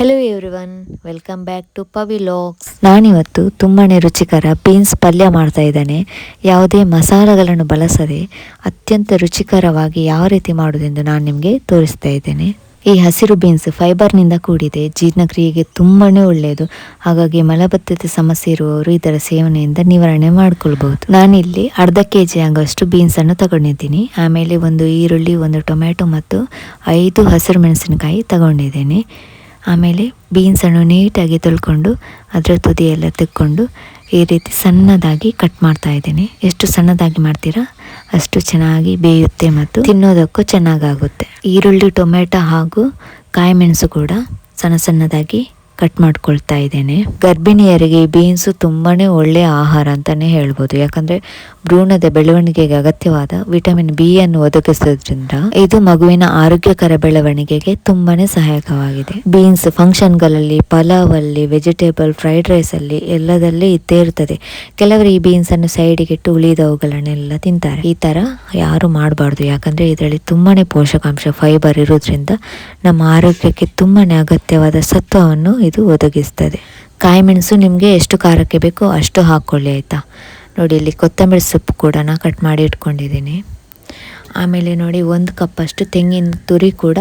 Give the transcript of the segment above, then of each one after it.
Hello everyone welcome back to Pavi ಲಾಕ್ಸ್ ನಾನಿವತ್ತು ತುಂಬಾನೇ ರುಚಿಕರ ಬೀನ್ಸ್ ಪಲ್ಯ ಮಾಡ್ತಾ ಇದ್ದೇನೆ. ಯಾವುದೇ ಮಸಾಲೆಗಳನ್ನು ಬಳಸದೆ ಅತ್ಯಂತ ರುಚಿಕರವಾಗಿ ಯಾವ ರೀತಿ ಮಾಡೋದೆಂದು ನಾನು ನಿಮಗೆ ತೋರಿಸ್ತಾ ಇದ್ದೇನೆ. ಈ ಹಸಿರು ಬೀನ್ಸ್ ಫೈಬರ್ನಿಂದ ಕೂಡಿದೆ, ಜೀರ್ಣಕ್ರಿಯೆಗೆ ತುಂಬಾನೇ ಒಳ್ಳೆಯದು. ಹಾಗಾಗಿ ಮಲಬದ್ಧತೆ ಸಮಸ್ಯೆ ಇರುವವರು ಇದರ ಸೇವನೆಯಿಂದ ನಿವಾರಣೆ ಮಾಡ್ಕೊಳ್ಬಹುದು. ನಾನಿಲ್ಲಿ ಅರ್ಧ ಕೆ ಜಿ ಆಗೋಷ್ಟು ಬೀನ್ಸನ್ನು ತಗೊಂಡಿದ್ದೀನಿ. ಆಮೇಲೆ ಒಂದು ಈರುಳ್ಳಿ, ಒಂದು ಟೊಮ್ಯಾಟೊ ಮತ್ತು ಐದು ಹಸಿರು ಮೆಣಸಿನಕಾಯಿ ತಗೊಂಡಿದ್ದೇನೆ. ಆಮೇಲೆ ಬೀನ್ಸನ್ನು ನೀಟಾಗಿ ತೊಳ್ಕೊಂಡು ಅದರ ತುದಿಯೆಲ್ಲ ತೆಕ್ಕೊಂಡು ಈ ರೀತಿ ಸಣ್ಣದಾಗಿ ಕಟ್ ಮಾಡ್ತಾ ಇದ್ದೀನಿ. ಎಷ್ಟು ಸಣ್ಣದಾಗಿ ಮಾಡ್ತೀರಾ ಅಷ್ಟು ಚೆನ್ನಾಗಿ ಬೇಯುತ್ತೆ ಮತ್ತು ತಿನ್ನೋದಕ್ಕೂ ಚೆನ್ನಾಗಾಗುತ್ತೆ. ಈರುಳ್ಳಿ, ಟೊಮೆಟೊ ಹಾಗೂ ಕಾಯಿ ಮೆಣಸು ಕೂಡ ಸಣ್ಣ ಸಣ್ಣದಾಗಿ ಕಟ್ ಮಾಡ್ಕೊಳ್ತಾ ಇದ್ದೇನೆ. ಗರ್ಭಿಣಿಯರಿಗೆ ಬೀನ್ಸು ತುಂಬಾ ಒಳ್ಳೆಯ ಆಹಾರ ಅಂತಲೇ ಹೇಳ್ಬೋದು. ಯಾಕಂದರೆ ಭ್ರೂಣದ ಬೆಳವಣಿಗೆಗೆ ಅಗತ್ಯವಾದ ವಿಟಮಿನ್ ಬಿ ಅನ್ನು ಒದಗಿಸೋದ್ರಿಂದ ಇದು ಮಗುವಿನ ಆರೋಗ್ಯಕರ ಬೆಳವಣಿಗೆಗೆ ತುಂಬಾ ಸಹಾಯಕವಾಗಿದೆ. ಬೀನ್ಸ್ ಫಂಕ್ಷನ್ಗಳಲ್ಲಿ ಪಲಾವ್ ಅಲ್ಲಿ ವೆಜಿಟೇಬಲ್ ಫ್ರೈಡ್ ರೈಸ್ ಅಲ್ಲಿ ಎಲ್ಲದಲ್ಲೇ ಇದ್ದೇ ಇರ್ತದೆ. ಕೆಲವರು ಈ ಬೀನ್ಸ್ ಅನ್ನು ಸೈಡಿಗೆ ಇಟ್ಟು ಉಳಿದವುಗಳನ್ನೆಲ್ಲ ತಿಂತಾರೆ. ಈ ತರ ಯಾರು ಮಾಡಬಾರ್ದು. ಯಾಕಂದ್ರೆ ಇದರಲ್ಲಿ ತುಂಬಾನೇ ಪೋಷಕಾಂಶ ಫೈಬರ್ ಇರೋದ್ರಿಂದ ನಮ್ಮ ಆರೋಗ್ಯಕ್ಕೆ ತುಂಬಾನೇ ಅಗತ್ಯವಾದ ಸತ್ವವನ್ನು ಇದು ಒದಗಿಸ್ತದೆ. ಕಾಯಿ ಮೆಣಸು ನಿಮಗೆ ಎಷ್ಟು ಖಾರಕ್ಕೆ ಬೇಕೋ ಅಷ್ಟು ಹಾಕ್ಕೊಳ್ಳಿ ಆಯಿತಾ? ನೋಡಿ, ಇಲ್ಲಿ ಕೊತ್ತಂಬರಿ ಸೊಪ್ಪು ಕೂಡ ನಾನು ಕಟ್ ಮಾಡಿ ಇಟ್ಕೊಂಡಿದ್ದೀನಿ. ಆಮೇಲೆ ನೋಡಿ, ಒಂದು ಕಪ್ಪಷ್ಟು ತೆಂಗಿನ ತುರಿ ಕೂಡ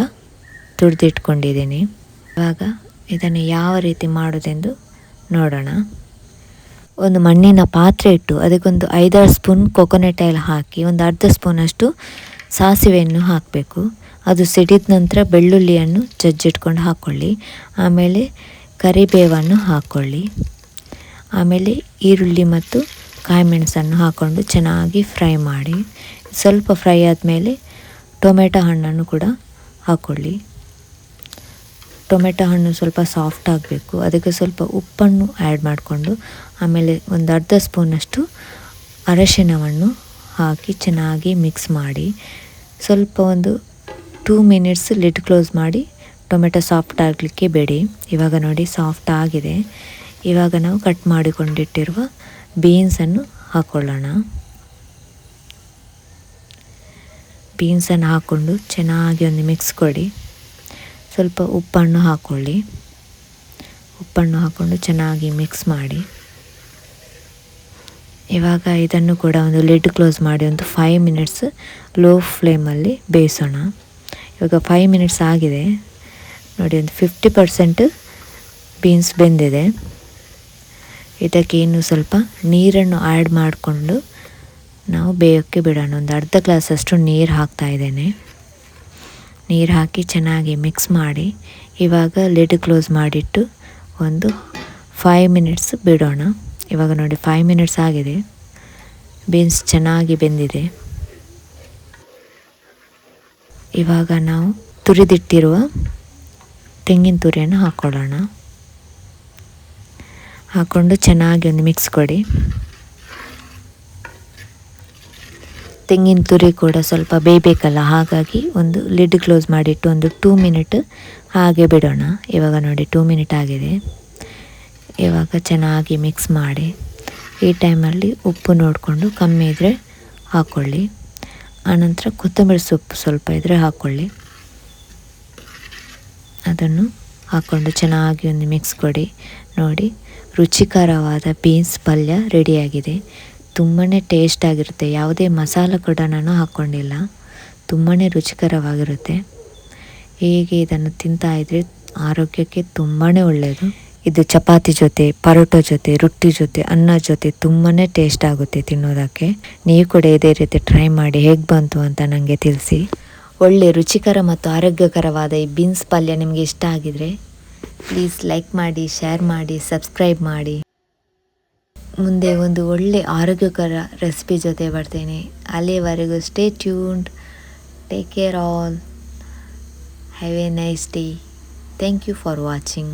ತುರಿದಿಟ್ಕೊಂಡಿದ್ದೀನಿ. ಇವಾಗ ಇದನ್ನು ಯಾವ ರೀತಿ ಮಾಡೋದೆಂದು ನೋಡೋಣ. ಒಂದು ಮಣ್ಣಿನ ಪಾತ್ರೆ ಇಟ್ಟು ಅದಕ್ಕೊಂದು ಐದಾರು ಸ್ಪೂನ್ ಕೊಕೊನೆಟ್ ಆಯಿಲ್ ಹಾಕಿ, ಒಂದು ಅರ್ಧ ಸ್ಪೂನಷ್ಟು ಸಾಸಿವೆಯನ್ನು ಹಾಕಬೇಕು. ಅದು ಸಿಡಿದ ನಂತರ ಬೆಳ್ಳುಳ್ಳಿಯನ್ನು ಜಜ್ಜಿಟ್ಕೊಂಡು ಹಾಕ್ಕೊಳ್ಳಿ ಆಮೇಲೆ ಕರಿಬೇವನ್ನು ಹಾಕ್ಕೊಳ್ಳಿ ಆಮೇಲೆ ಈರುಳ್ಳಿ ಮತ್ತು ಕಾಯಿ ಮೆಣಸನ್ನು ಹಾಕ್ಕೊಂಡು ಚೆನ್ನಾಗಿ ಫ್ರೈ ಮಾಡಿ. ಸ್ವಲ್ಪ ಫ್ರೈ ಆದಮೇಲೆ ಟೊಮೆಟೊ ಹಣ್ಣನ್ನು ಕೂಡ ಹಾಕ್ಕೊಳ್ಳಿ ಟೊಮೆಟೊ ಹಣ್ಣು ಸ್ವಲ್ಪ ಸಾಫ್ಟ್ ಆಗಬೇಕು. ಅದಕ್ಕೆ ಸ್ವಲ್ಪ ಉಪ್ಪನ್ನು ಆ್ಯಡ್ ಮಾಡಿಕೊಂಡು, ಆಮೇಲೆ ಒಂದು ಅರ್ಧ ಸ್ಪೂನಷ್ಟು ಅರಶಿನವನ್ನು ಹಾಕಿ ಚೆನ್ನಾಗಿ ಮಿಕ್ಸ್ ಮಾಡಿ. ಸ್ವಲ್ಪ ಒಂದು ಟೂ ಮಿನಿಟ್ಸ್ ಲಿಡ್ ಕ್ಲೋಸ್ ಮಾಡಿ ಟೊಮೆಟೊ ಸಾಫ್ಟ್ ಆಗಲಿಕ್ಕೆ ಬೇಡಿ. ಇವಾಗ ನೋಡಿ ಸಾಫ್ಟ್ ಆಗಿದೆ. ಇವಾಗ ನಾವು ಕಟ್ ಮಾಡಿಕೊಂಡಿಟ್ಟಿರುವ ಬೀನ್ಸನ್ನು ಹಾಕ್ಕೊಳ್ಳೋಣ ಬೀನ್ಸನ್ನು ಹಾಕ್ಕೊಂಡು ಚೆನ್ನಾಗಿ ಒಂದು ಮಿಕ್ಸ್ ಕೊಡಿ. ಸ್ವಲ್ಪ ಉಪ್ಪನ್ನು ಹಾಕ್ಕೊಳ್ಳಿ ಉಪ್ಪನ್ನು ಹಾಕ್ಕೊಂಡು ಚೆನ್ನಾಗಿ ಮಿಕ್ಸ್ ಮಾಡಿ. ಇವಾಗ ಇದನ್ನು ಕೂಡ ಒಂದು ಲಿಡ್ ಕ್ಲೋಸ್ ಮಾಡಿ ಒಂದು ಫೈವ್ ಮಿನಿಟ್ಸ್ ಲೋ ಫ್ಲೇಮಲ್ಲಿ ಬೇಯಿಸೋಣ. ಇವಾಗ ಫೈವ್ ಮಿನಿಟ್ಸ್ ಆಗಿದೆ. ನೋಡಿ, ಒಂದು ಫಿಫ್ಟಿ ಪರ್ಸೆಂಟ್ ಬೀನ್ಸ್ ಬೆಂದಿದೆ. ಇದಕ್ಕೆ ಇನ್ನು ಸ್ವಲ್ಪ ನೀರನ್ನು ಆ್ಯಡ್ ಮಾಡಿಕೊಂಡು ನಾವು ಬೇಯೋಕ್ಕೆ ಬಿಡೋಣ. ಒಂದು ಅರ್ಧ ಗ್ಲಾಸಷ್ಟು ನೀರು ಹಾಕ್ತಾ ಇದ್ದೇನೆ. ನೀರು ಹಾಕಿ ಚೆನ್ನಾಗಿ ಮಿಕ್ಸ್ ಮಾಡಿ, ಇವಾಗ ಲಿಡ್ ಕ್ಲೋಸ್ ಮಾಡಿಟ್ಟು ಒಂದು ಫೈವ್ ಮಿನಿಟ್ಸ್ ಬಿಡೋಣ. ಇವಾಗ ನೋಡಿ ಫೈವ್ ಮಿನಿಟ್ಸ್ ಆಗಿದೆ. ಬೀನ್ಸ್ ಚೆನ್ನಾಗಿ ಬೆಂದಿದೆ. ಇವಾಗ ನಾವು ತುರಿದಿಟ್ಟಿರುವ ತೆಂಗಿನ ತುರಿಯನ್ನು ಹಾಕ್ಕೊಳ್ಳೋಣ ಹಾಕ್ಕೊಂಡು ಚೆನ್ನಾಗಿ ಒಂದು ಮಿಕ್ಸ್ ಕೊಡಿ. ತೆಂಗಿನ ತುರಿ ಕೂಡ ಸ್ವಲ್ಪ ಬೇಯಬೇಕಲ್ಲ ಹಾಗಾಗಿ ಒಂದು ಲಿಡ್ ಕ್ಲೋಸ್ ಮಾಡಿಟ್ಟು ಒಂದು ಟೂ ಮಿನಿಟ್ ಹಾಗೆ ಬಿಡೋಣ. ಇವಾಗ ನೋಡಿ ಟೂ ಮಿನಿಟ್ ಆಗಿದೆ. ಇವಾಗ ಚೆನ್ನಾಗಿ ಮಿಕ್ಸ್ ಮಾಡಿ. ಈ ಟೈಮಲ್ಲಿ ಉಪ್ಪು ನೋಡಿಕೊಂಡು ಕಮ್ಮಿ ಇದ್ದರೆ ಹಾಕ್ಕೊಳ್ಳಿ ಆನಂತರ ಕೊತ್ತಂಬರಿ ಸೊಪ್ಪು ಸ್ವಲ್ಪ ಇದ್ದರೆ ಹಾಕ್ಕೊಳ್ಳಿ ಅದನ್ನು ಹಾಕ್ಕೊಂಡು ಚೆನ್ನಾಗಿ ಒಂದು ಮಿಕ್ಸ್ ಕೊಡಿ. ನೋಡಿ, ರುಚಿಕರವಾದ ಬೀನ್ಸ್ ಪಲ್ಯ ರೆಡಿಯಾಗಿದೆ ತುಂಬಾ ಟೇಸ್ಟ್ ಆಗಿರುತ್ತೆ. ಯಾವುದೇ ಮಸಾಲೆ ಕೂಡ ನಾನು ಹಾಕ್ಕೊಂಡಿಲ್ಲ. ತುಂಬಾ ರುಚಿಕರವಾಗಿರುತ್ತೆ. ಹೀಗೆ ಇದನ್ನು ತಿಂತಾ ಇದ್ದರೆ ಆರೋಗ್ಯಕ್ಕೆ ತುಂಬಾ ಒಳ್ಳೆಯದು ಇದು ಚಪಾತಿ ಜೊತೆ, ಪರೋಟೊ ಜೊತೆ, ರೊಟ್ಟಿ ಜೊತೆ, ಅನ್ನ ಜೊತೆ ತುಂಬಾ ಟೇಸ್ಟ್ ಆಗುತ್ತೆ ತಿನ್ನೋದಕ್ಕೆ. ನೀವು ಕೂಡ ಇದೇ ರೀತಿ ಟ್ರೈ ಮಾಡಿ ಹೇಗೆ ಬಂತು ಅಂತ ನನಗೆ ತಿಳಿಸಿ. ಒಳ್ಳೆ ರುಚಿಕರ ಮತ್ತು ಆರೋಗ್ಯಕರವಾದ ಈ ಬೀನ್ಸ್ ಪಲ್ಯ ನಿಮಗೆ ಇಷ್ಟ ಆಗಿದರೆ ಪ್ಲೀಸ್ ಲೈಕ್ ಮಾಡಿ ಶೇರ್ ಮಾಡಿ ಸಬ್ಸ್ಕ್ರೈಬ್ ಮಾಡಿ. ಮುಂದೆ ಒಂದು ಒಳ್ಳೆ ಆರೋಗ್ಯಕರ ರೆಸಿಪಿ ಜೊತೆ ಬರ್ತೇನೆ. ಅಲ್ಲಿವರೆಗೂ stay tuned take care all have a nice day thank you for watching